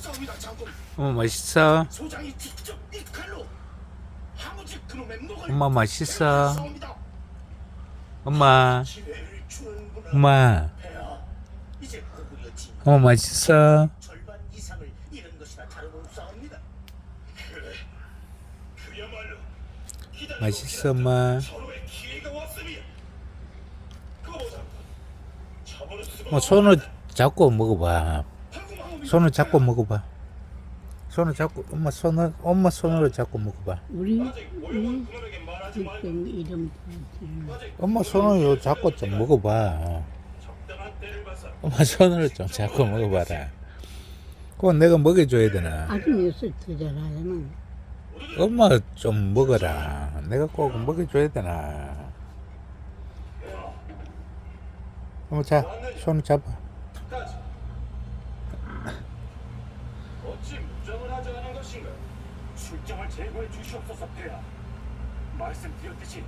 싸웁니다 장군. 엄마 맛있어? 소장이 직접 이 칼로 하무지 그놈의 목을 엄마 맛있어? 싸웁니다. 엄마 기회를 주는구나. 엄마 폐하, 이제 고구려 진 엄마 맛있어? 절반 이상을 잃은 것이나 다름없사옵니다. 그래, 그야말로 기다리고 맛있어 기다렸던 엄마 서로의 기회가 왔으면 그거 보자. 저번에 쓰고 엄마 손을 잡고 먹어봐 손을 잡고 먹어봐. 손을 잡고 엄마 손을 엄마 손으로 잡고 먹어봐. 우리 이름 엄마 손으로 잡고 좀 먹어봐. 엄마 손으로 좀 잡고 먹어봐라. 그건 내가 먹여줘야 되나? 엄마 좀 먹어라. 내가 꼭 먹여줘야 되나? 엄마 자 손을 잡아 까지. 어찌 무정을 하지 않은 것인가? 출정을 제거해 주시옵소서 폐하. 말씀드렸듯이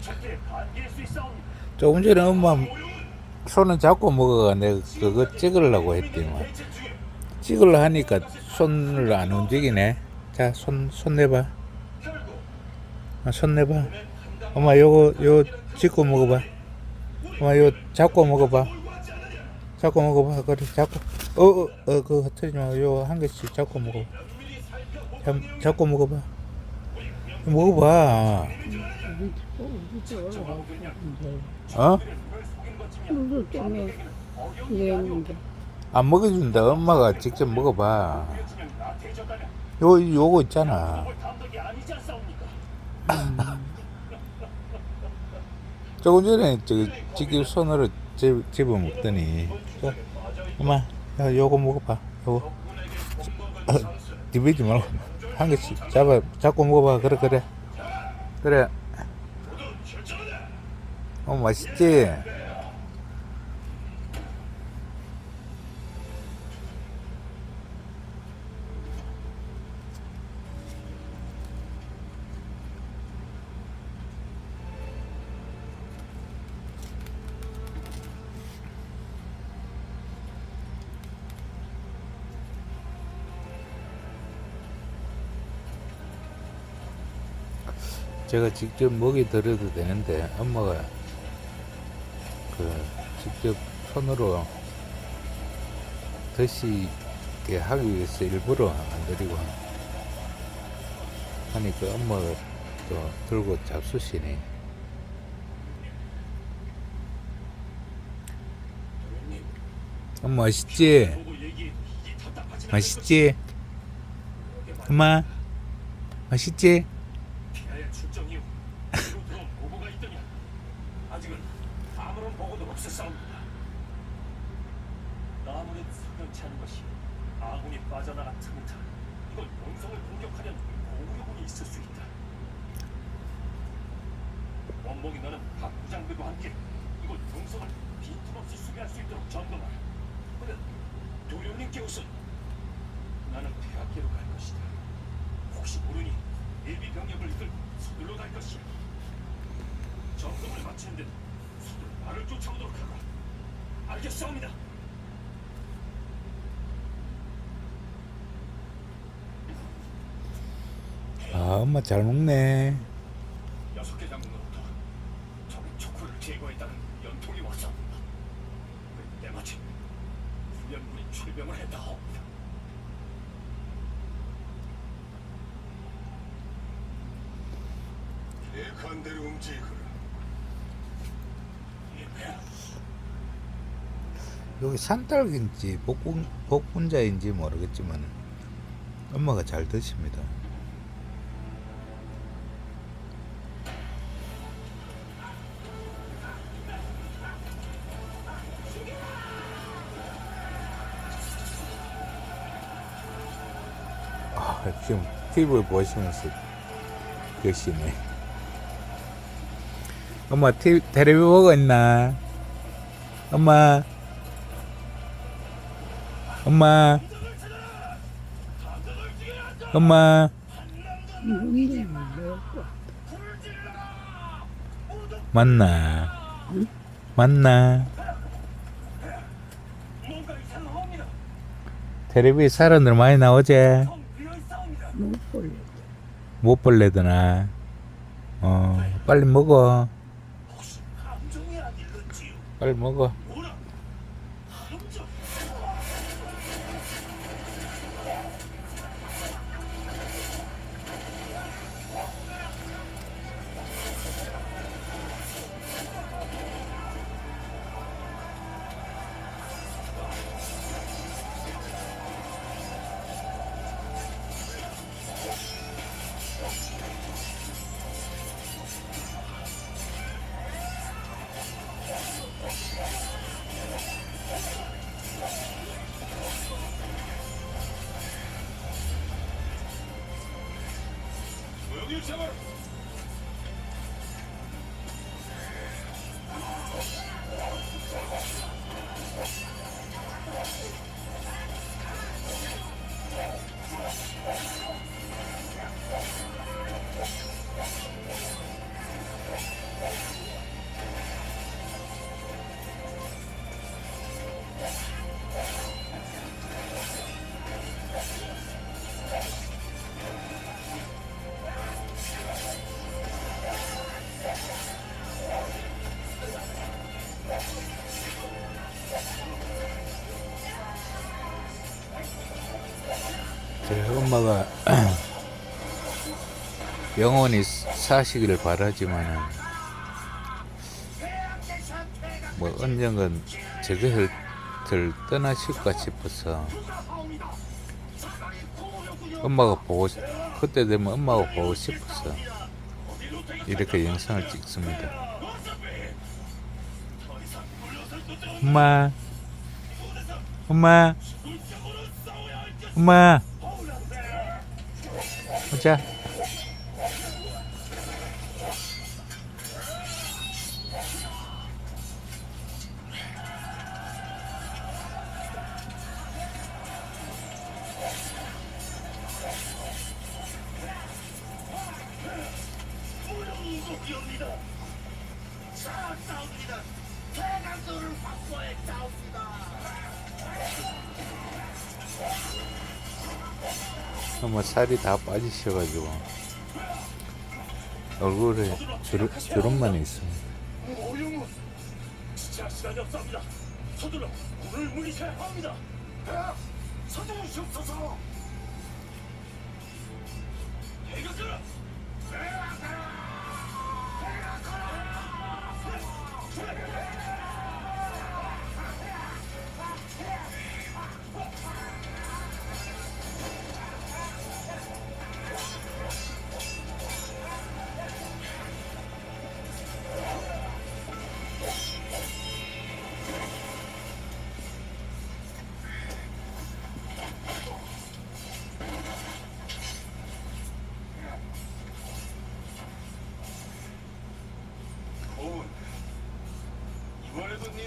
적들의 반기일 수 있사옵니다. 조금 전에 엄마 손을 잡고 먹어가 내가 그거 찍으려고 대체 중에 찍으려 하니까 손을 안 움직이네. 자 손 손 내봐. 아, 손 내봐. 엄마 요거 요 찍고 먹어봐. 엄마 요 잡고 먹어봐? 잡고 먹어봐. 그래 잡고. 어어 어, 그거 흐트리지 말고 요한 개씩 잡고 먹어 면 잡, 잡고 먹어봐. 먹어봐. 어? 안 먹여준다. 엄마가 직접 먹어봐? 요 요거 있잖아? 조금 전에 저 지금 손으로 집, 집어 먹더니. 자, 엄마 야, 요거 먹어봐. 요거. 어, 디비지 말고 한 개씩 잡아 잡고 먹어봐. 그래 그래. 그래. 어 맛있지 제가 직접 먹이 드려도 되는데 엄마가 그 직접 손으로 드시게 하기 위해서 일부러 안 드리고 하니까 엄마가 또 들고 잡수시네 엄마 맛있지? 맛있지? 엄마 맛있지? 피하야 출정 이후 뒤로 들어온 보고가 있더냐? 아직은 아무런 보고도 없었사옵니다. 아무리 석연치 않은 것이 아군이 빠져나간 틈을 타 이걸 원성을 공격하려는 고구려군이 있을 수 있다. 원봉이 너는 각 부장들과 함께 이걸 동성을 빈틈없이 수비할 수 있도록 점검하라. 그래, 도련님께 우선 나는 폐하께로 갈 것이다. 혹시 모르니 예비 병력을 이끌고 서둘러 갈 것이야. 점검을 마치는 서둘러 나를 쫓아오도록 하라. 알겠사옵니다. 아 엄마 잘 먹네 여섯 개 장군으로부터 적의 촉구를 제거했다는 연통이 왔사옵니다. 때마침 훈련군이 출병을 했다 하옵니다. 계획한대로 움직이거라. 예배야. 여기 산딸기인지 복분, 복분자인지 모르겠지만 엄마가 잘 드십니다. 아, 지금 TV 보시면서 계시네. 엄마 TV, 텔레비 보고 있나? 엄마. 엄마. 엄마. 맞나? 맞나? 뭔가 이상합니다. 텔레비 사람들 많이 나오지? 못 볼래. 못 벌레드나. 어, 빨리 먹어. 빨리 먹어. 엄마가 영원히 사시기를 바라지만은 뭐 언젠간 저것을 떠나실까 싶어서 엄마가 보고 싶- 그때 되면 엄마가 보고 싶어서 이렇게 영상을 찍습니다. 엄마, 엄마, 엄마, 보자. 엄마 살이 다 빠지셔가지고 얼굴에 주름, 주름만 있습니다. 없습니다. 아,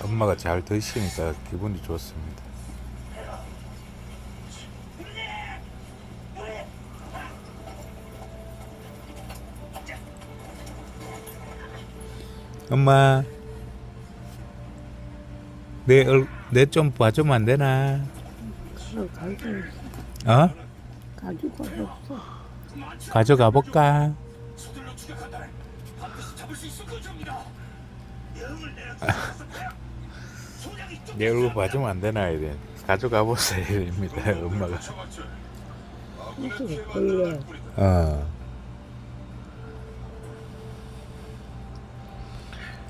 엄마가 잘 드시니까 기분이 좋습니다. 엄마, 내 얼, 내좀 봐주면 안 되나? 어? 가지고 없어. 가져가 볼까? 서 내 얼굴 봐주면 안 되나? 이래. 가져가 보세요. 입니다. 엄마가. 이렇게 걸려. 어.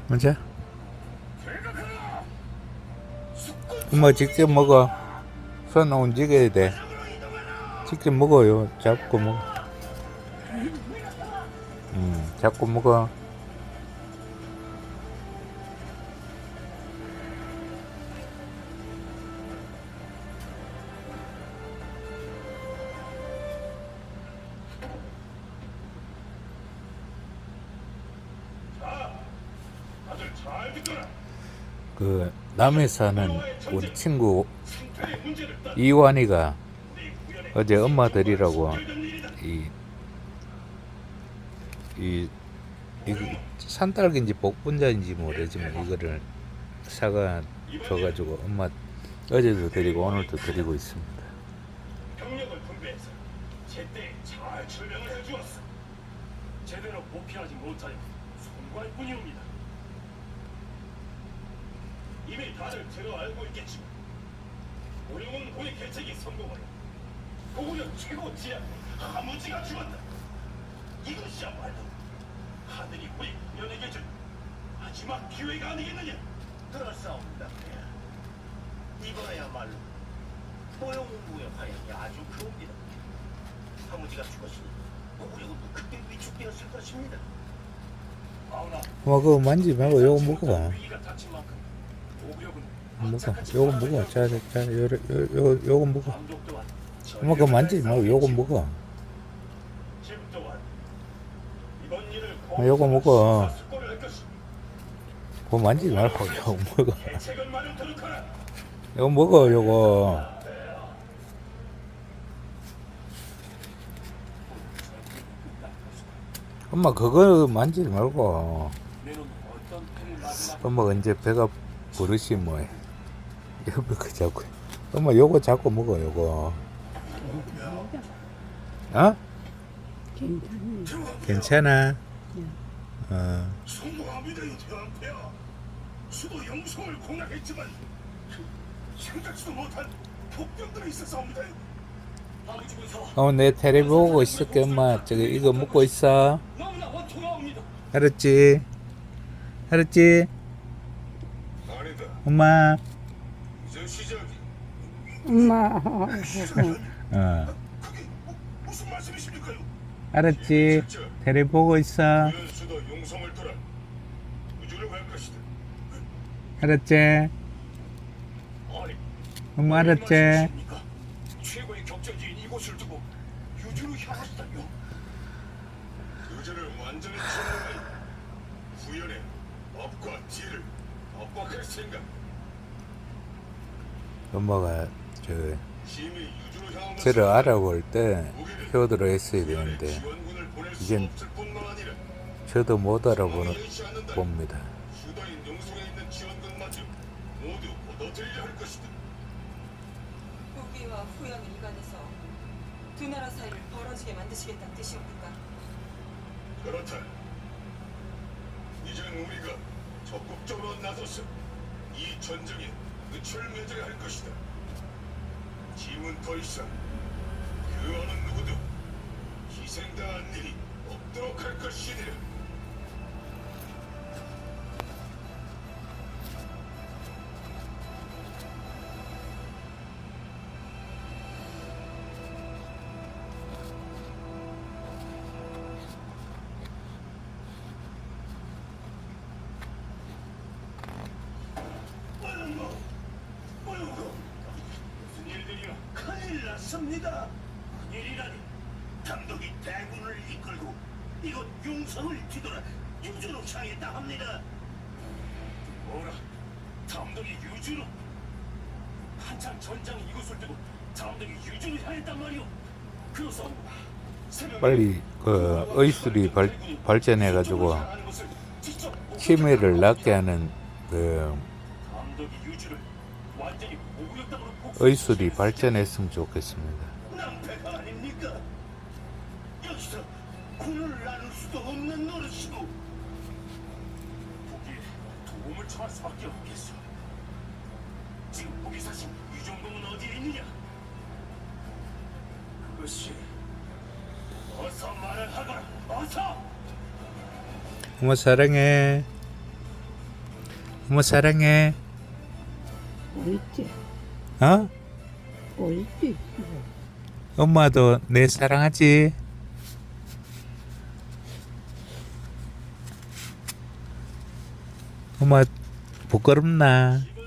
먼저. 엄마 직접 먹어. 손 움직여야 돼. 직접 먹어요. 잡고 먹어. 음, 잡고 먹어. 그 남해 사는 우리 친구. 이완이가 어제 엄마들이라고. 이, 이, 이 산딸기인지 복분자인지 모르지만 이거를 사가 줘가지고 엄마 어제도 드리고 오늘도 드리고 있습니다. 전략을 분배해서 제때 잘 설명을 해주었어. 제대로 보필하지 못하여 송구할 뿐이옵니다. 이미 다들 들어 알고 있겠지만 오영훈 고의 개책이 성공하여 고구려 최고 지약 하무지가 죽었다. 이것이야말로 하늘이 우리 구현에게 준 마지막 기회가 아니겠느냐? 그렇사옵니다. 이번에야말로 모형공부의 화양이 아주 크옵니다. 사무지가 죽었으니 고구려군도 그때 위축되었을 것입니다. 아우나 엄마 그거 만지지 말고 요거 먹어봐 위기가 닥친 만큼 고구려군 먹어. 요거 먹어. 자 자 요, 요, 요, 요거 먹어. 엄마 그거 만지지 말고 요거 먹어. 요거 먹어. 그거 만지지 말고 요거 먹어. 요거 먹어 요거. 엄마 그거 만지지 말고. 엄마가 이제 배가 부르시 뭐해 이거 그 자꾸 엄마 요거 자꾸 먹어 요거 어? 괜찮아 어이 대왕폐하. 수도 영성을 공략했지만 생각지도 못한 폭병들이 있었사옵니다. 아버지께서 어, 내 테레비 보고 있을게 엄마 저기 이거 먹고 있어. 알았지? 알았지? 엄마. 엄마. 어 말씀이십니까요? 알았지? 테레비 보고 있어. 알았지? 엄마 알았지? 말씀이십니까? 최고의 격전지인 이곳을 두고 유주로 향하시다뇨? 유주를 완전히 점령하여 후연의 업과 뒤를 압박할 생각. 엄마가 저 저를 알아볼 때 효도를 했어야 되는데 이젠 저도 못 알아보는. 봅니다 두 나라 사이를 벌어지게 만드시겠다는 뜻이옵니까? 그렇다. 이젠 우리가 적극적으로 나서서 이 전쟁에 끝을 맺어야 할 것이다. 짐은 더 이상 그 어느 누구도 희생당한 일이 없도록 할 것이니라. 났습니다. 큰일이라니. 감독이 대군을 이끌고 이곳 용성을 뒤돌아 유주로 향했다 합니다. 뭐라? 감독이 유주로? 한창 전장이 이곳을 두고 감독이 유주로 향했단 말이오. 새벽에 빨리 그 의술이 발, 발전해 가지고 것을 직접 치매를 낫게 하는 그 의술이 발전했으면 좋겠습니다 낭패가 아닙니까? 여기서 군을 나눌 수도 없는 노릇이고 거기에 도움을 청할 수밖에 없겠어. 지금 보기 사실 유정동은 어디에 있느냐? 그것이 어서 말을 하거라. 어서. 엄마 사랑해 엄마 사랑해 옳지. 어? 엄마도 내 사랑하지? 엄마 부끄럽나?